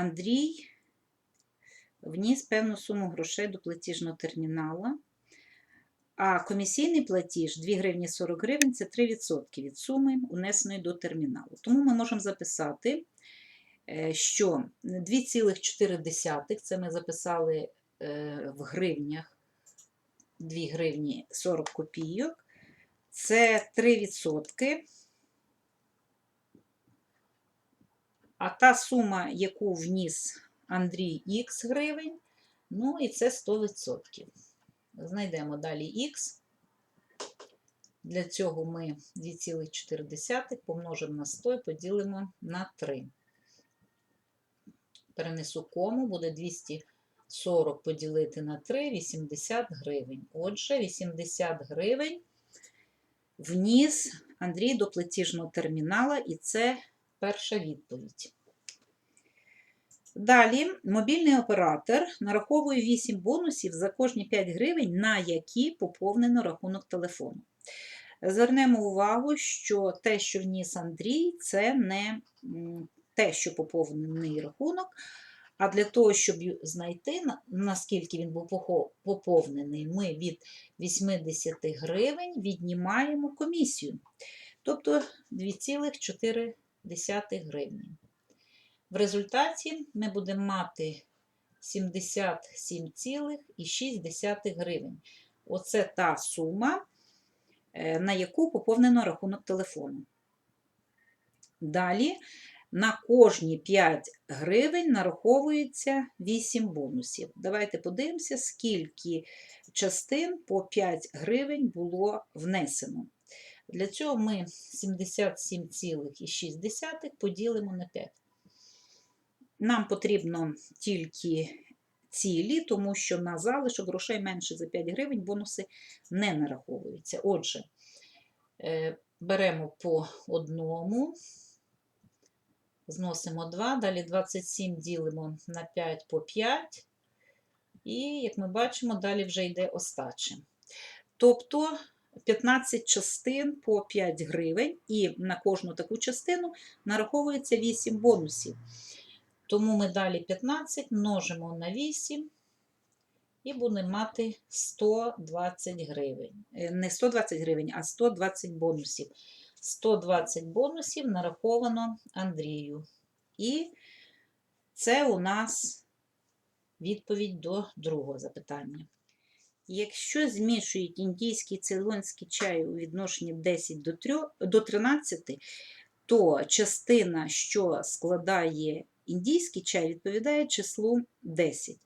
Андрій вніс певну суму грошей до платіжного термінала, а комісійний платіж 2 гривні 40 гривень це 3% від суми, унесеної до терміналу. Тому ми можемо записати, е, що 2,4 це ми записали е, в гривнях 2 гривні 40 копійок. Це 3%. А та сума, яку вніс Андрій Х гривень, ну і це 100%. Знайдемо далі Х. Для цього ми 2,4 помножимо на 100 і поділимо на 3. Перенесу кому, буде 240 поділити на 3, 80 гривень. Отже, 80 гривень вніс Андрій до платіжного термінала, і це перша відповідь. Далі мобільний оператор нараховує 8 бонусів за кожні 5 гривень, на які поповнено рахунок телефону. Звернемо увагу, що те, що вніс Андрій, це не те, що поповнений рахунок, а для того, щоб знайти, наскільки він був поповнений, ми від 80 гривень віднімаємо комісію, тобто 2,4 гривні. В результаті ми будемо мати 77,6 гривень. Оце та сума, е, на яку поповнено рахунок телефону. Далі на кожні 5 гривень нараховується 8 бонусів. Давайте подивимося, скільки частин по 5 гривень було внесено. Для цього ми 77,6 поділимо на 5. Нам потрібно тільки цілі, тому що на залишок грошей менше за 5 гривень бонуси не нараховуються. Отже, е, беремо по одному, зносимо 2, далі 27 ділимо на 5 по 5, і, як ми бачимо, далі вже йде остача. Тобто 15 частин по 5 гривень, і на кожну таку частину нараховується 8 бонусів. Тому ми далі 15 множимо на 8 і будемо мати 120 гривень. Е, Не 120 гривень, а 120 бонусів. 120 бонусів нараховано Андрію. І це у нас відповідь до другого запитання. Якщо змішують індійський цейлонський чай у відношенні 10 до 3 до 13, то частина, що складає індійський чай, відповідає числу 10.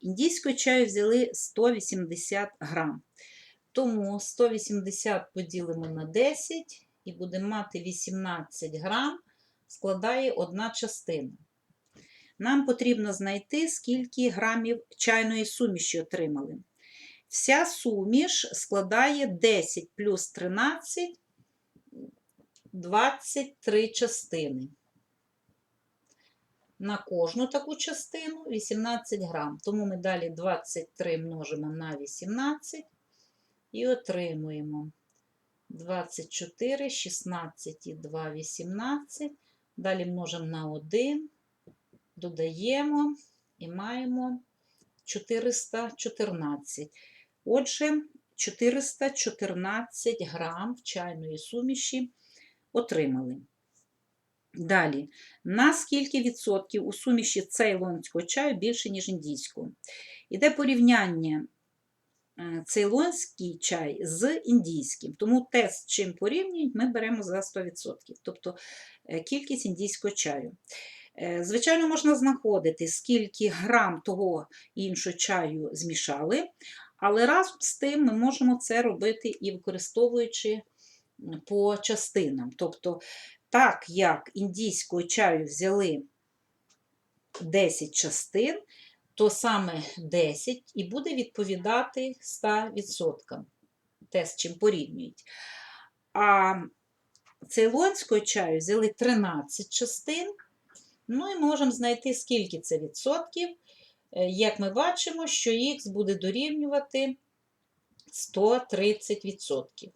Індійського чаю взяли 180 грам. Тому 180 поділимо на 10 і будемо мати 18 грам, складає одна частина. Нам потрібно знайти, скільки грамів чайної суміші отримали. Вся суміш складає 10 плюс 13 23 частини. На кожну таку частину 18 грам. Тому ми далі 23 множимо на 18 і отримуємо 24, 16 і 2, 18. Далі множимо на 1, додаємо і маємо 414. Отже, 414 грам чайної суміші отримали. Далі, на скільки відсотків у суміші цейлонського чаю більше, ніж індійського? Іде порівняння е, цейлонський чай з індійським. Тому те, з чим порівнюють, ми беремо за 100%, тобто е, кількість індійського чаю. Е, Звичайно, можна знаходити, скільки грам того іншого чаю змішали, але разом з тим ми можемо це робити і використовуючи по частинам. Тобто, так як індійського чаю взяли 10 частин, то саме 10 і буде відповідати 100%. Те, з чим порівнюють. А цейлонського чаю взяли 13 частин. Ну і можемо знайти, скільки це відсотків. Е, Як ми бачимо, що х буде дорівнювати 130%.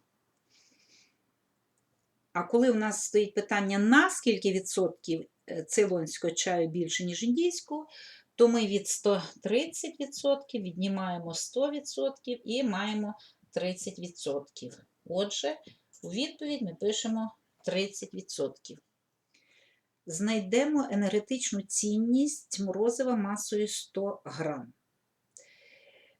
А коли у нас стоїть питання, на скільки відсотків е, цейлонського чаю більше, ніж індійського, то ми від 130% віднімаємо 100% і маємо 30%. Отже, у відповідь ми пишемо 30%. Знайдемо енергетичну цінність морозива масою 100 грам.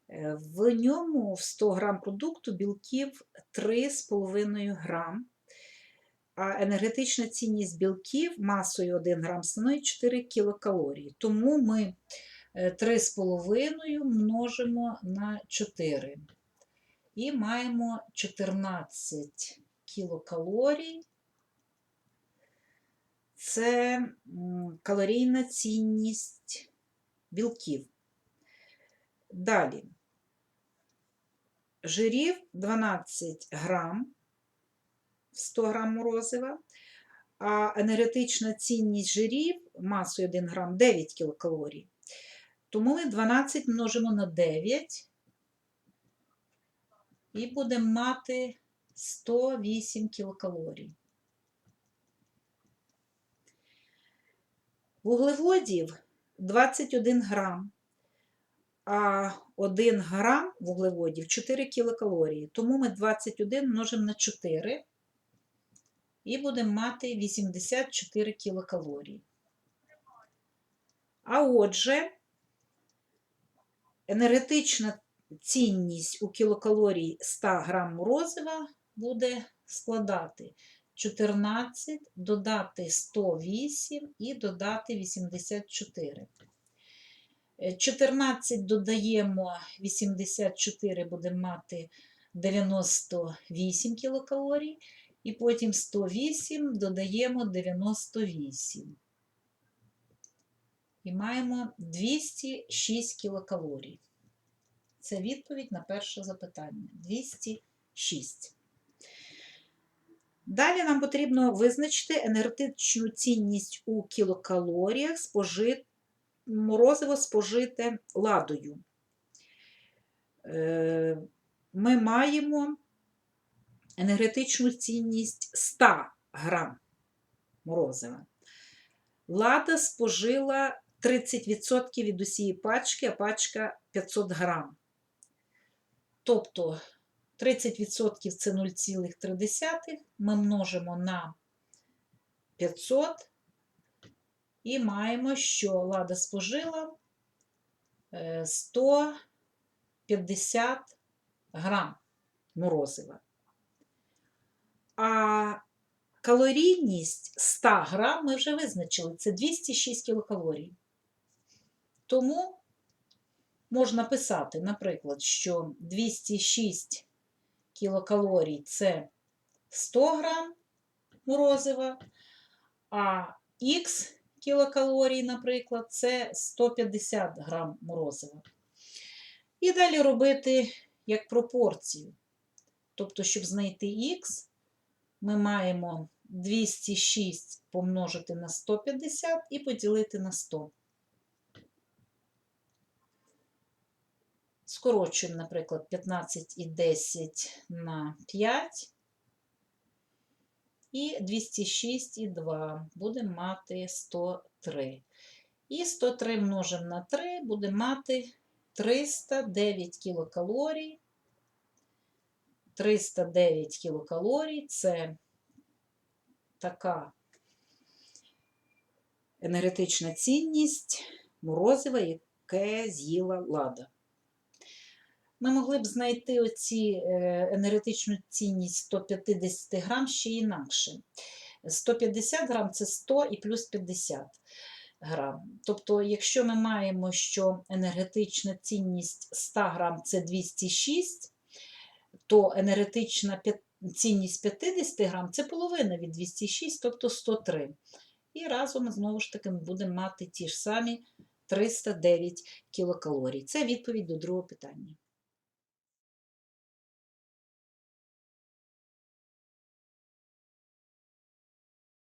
Е, В ньому в 100 грам продукту білків 3,5 грам, а енергетична цінність білків масою 1 грам становить 4 кілокалорії. Тому ми е, 3,5 множимо на 4. І маємо 14 кілокалорій. Це калорійна цінність білків. Далі. Жирів 12 грам 100 грам морозива, а енергетична цінність жирів масою 1 грам 9 кілокалорій. Тому ми 12 множимо на 9 і будемо мати 108 кілокалорій. Вуглеводів 21 грам, а 1 грам вуглеводів 4 кілокалорії. Тому ми 21 множимо на 4 і будемо мати 84 кілокалорії. А отже, енергетична цінність у кілокалорій 100 грам морозива буде складати 14, додати 108 і додати 84. Е, 14 додаємо 84, будемо мати 98 кілокалорій, і потім 108 додаємо 98. І маємо 206 кілокалорій. Це відповідь на перше запитання. 206. Далі нам потрібно визначити енергетичну цінність у кілокалоріях спожит... морозиво спожите ладою. Е, Ми маємо енергетичну цінність 100 грам морозива. Лада спожила 30% від усієї пачки, а пачка 500 грам. Тобто 30% це 0,3. Ми множимо на 500 і маємо, що лада спожила е, 150 грам морозива. А калорійність 100 грам ми вже визначили, це 206 кілокалорій. Тому можна писати, наприклад, що 206 кілокалорій це 100 грам морозива, а х кілокалорій, наприклад, це 150 грам морозива. І далі робити як пропорцію. Тобто, щоб знайти х, ми маємо 206 помножити на 150 і поділити на 100. Скорочуємо, наприклад, 15 і 10 на 5. І 206 і 2 будемо мати 103. І 103 множимо на 3, будемо мати 309 кілокалорій. 309 кілокалорій це така енергетична цінність морозива, яке з'їла лада. Ми могли б знайти оці е, енергетичну цінність 150 грам ще інакше. 150 грам це 100 і плюс 50 грам. Тобто, якщо ми маємо, що енергетична цінність 100 грам це 206, то енергетична цінність 50 грам це половина від 206, тобто 103. І разом знову ж таки ми будемо мати ті ж самі 309 кілокалорій. Це відповідь до другого питання.